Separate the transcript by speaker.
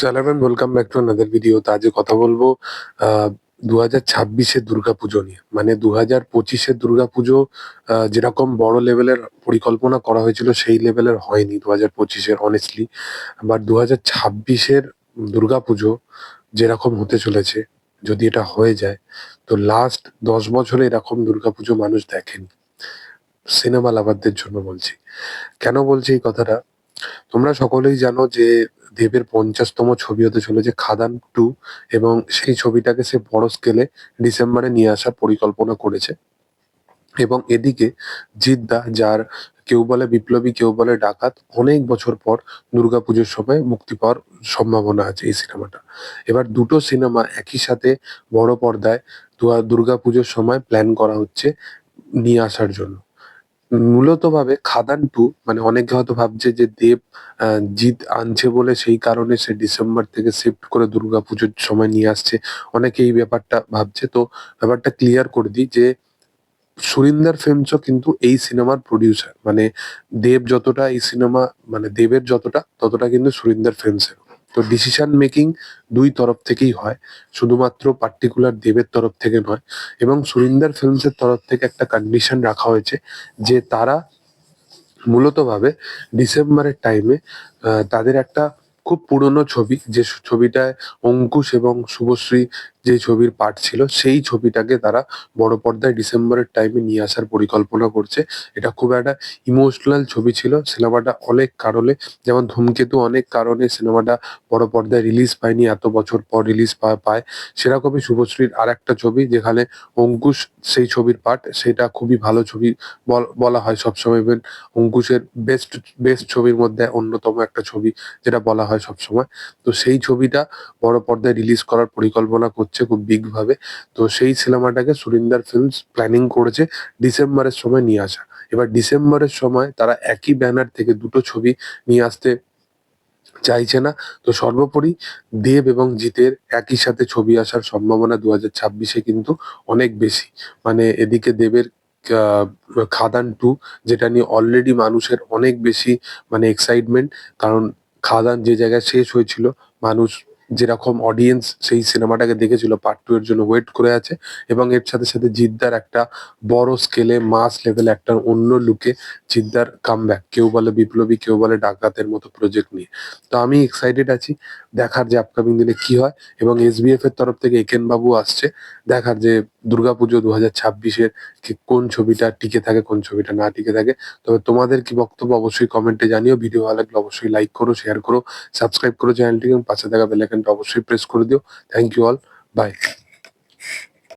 Speaker 1: সালাম and welcome back to another video তো আজকে কথা বলব দু হাজার ছাব্বিশের দুর্গাপুজো নিয়ে। মানে দু হাজার পঁচিশের দুর্গাপুজো যেরকম বড় লেভেলের পরিকল্পনা করা হয়েছিল, সেই লেভেলের হয়নি দু হাজার পঁচিশের অনেস্টলি বাট দু হাজার ছাব্বিশের দুর্গাপুজো যেরকম হতে চলেছে, যদি এটা হয়ে যায়, তো লাস্ট দশ বছরে এরকম দুর্গাপুজো মানুষ দেখেনি। সিনেমা লাভারদের জন্য বলছি। কেন বলছি এই কথাটা? তোমরা সকলেই জানো যে দেবের পঞ্চাশতম ছবি হতে চলেছে খাদান টু এবং সেই ছবিটাকে সে বড় স্কেলে ডিসেম্বরে নিয়ে আসার পরিকল্পনা করেছে। এবং এদিকে জিদ্দা, যার কেউ বলে বিপ্লবী, কেউ বলে ডাকাত, অনেক বছর পর দুর্গাপুজোর সময় মুক্তি পাওয়ার সম্ভাবনা আছে এই সিনেমাটা। এবার দুটো সিনেমা একই সাথে বড় পর্দায় দুর্গাপুজোর সময় প্ল্যান করা হচ্ছে নিয়ে আসার জন্য। মূলত ভাবে খাদান টু মানে অনেকে হয়তো ভাবছে যে দেব জিত আনছে বলে সেই কারণে সে ডিসেম্বর থেকে শিফট করে দুর্গাপুজোর সময় নিয়ে আসছে। অনেকে এই ব্যাপারটা ভাবছে। তো ব্যাপারটা ক্লিয়ার করে দিই যে সুরিন্দর ফিল্মসও কিন্তু এই সিনেমার প্রডিউসার মানে দেব যতটা এই সিনেমা মানে দেবের যতটা, ততটা কিন্তু সুরিন্দর ফিল্মসের তো ডিসিশন মেকিং দুই তরফ থেকেই হয়। শুধুমাত্র পার্টিকুলার দেবের তরফ থেকে নয়, এবং সুরিন্দার ফিল্মসের তরফ থেকে একটা কন্ডিশন রাখা হয়েছে যে তারা মূলতভাবে ডিসেম্বরের টাইমে তাদের একটা খুব পুরনো ছবি, যে ছবিটায় অঙ্কুশ এবং শুভশ্রী যে ছবির পার্ট ছিল, সেই ছবিটাকে তারা বড় পর্দায় ডিসেম্বরের টাইমে নিয়ে আসার পরিকল্পনা করছে। এটা খুব একটা ইমোশনাল ছবি ছিল। সিনেমাটা অনেক কারণে, যেমন ধূমকেতু অনেক কারণে সিনেমাটা বড় পর্দায় রিলিজ পায়নি, এত বছর পর রিলিজ পায়। সেরকমই শুভশ্রীর আর একটা ছবি, যেখানে অঙ্কুশ সেই ছবির পার্ট সেটা খুবই ভালো ছবি বল- বলা হয় সবসময়। ইভেন অঙ্কুশের বেস্ট বেস্ট ছবির মধ্যে অন্যতম একটা ছবি, যেটা বলা হয় সবসময়। তো সেই ছবিটা বড় পর্দায় রিলিজ করার পরিকল্পনা করছে। খুব বিগ ভাবে। তো সেই সিনেমাটাকে সুরিন্দর ফিল্মস প্ল্যানিং করেছে ডিসেম্বরের সময় নিয়ে আসা। এবার ডিসেম্বরের সময় তারা একই ব্যানার থেকে দুটো ছবি নিয়ে আসতে চাইছে না। তো সর্বোপরি দেব এবং জিতের একই সাথে ছবি আসার সম্ভাবনা দু হাজার ছাব্বিশে কিন্তু অনেক বেশি। মানে এদিকে দেবের খাদান টু যেটা নিয়ে অলরেডি মানুষের অনেক বেশি মানে এক্সাইটমেন্ট কারণ খাদান যে জায়গায় শেষ হয়েছিল, মানুষ যেরকম অডিয়েন্স সেই সিনেমাটাকে দেখেছিল পার্ট টু এর জন্য ওয়েট করে আছে এবং এর সাথে সাথে জিদ্দার একটা বড় স্কেলে মাস লেভেল একটা অন্য লুকে জিদ্দার কামব্যাক কেউ বলে বিপ্লবী, কেউ বলে ডাকাতের মতো প্রজেক্ট নিয়ে। তো আমি এক্সাইটেড আছি, দেখার যে আপকামিং দিনে কি হয় এবং এসবিএফ এর তরফ থেকে একেন বাবু আসছে, দেখার যে দুর্গাপুজো দু হাজার ছাব্বিশের কোন ছবিটা টিকে থাকে, কোন ছবিটা না টিকে থাকে। তবে তোমাদের কি বক্তব্য অবশ্যই কমেন্টে জানিও। ভিডিও ভালো লাগলে অবশ্যই লাইক করো শেয়ার করো সাবস্ক্রাইব করো চ্যানেলটিকে পাশে থাকা বেলাইকনটা অবশ্যই প্রেস করে দিও। Thank you all by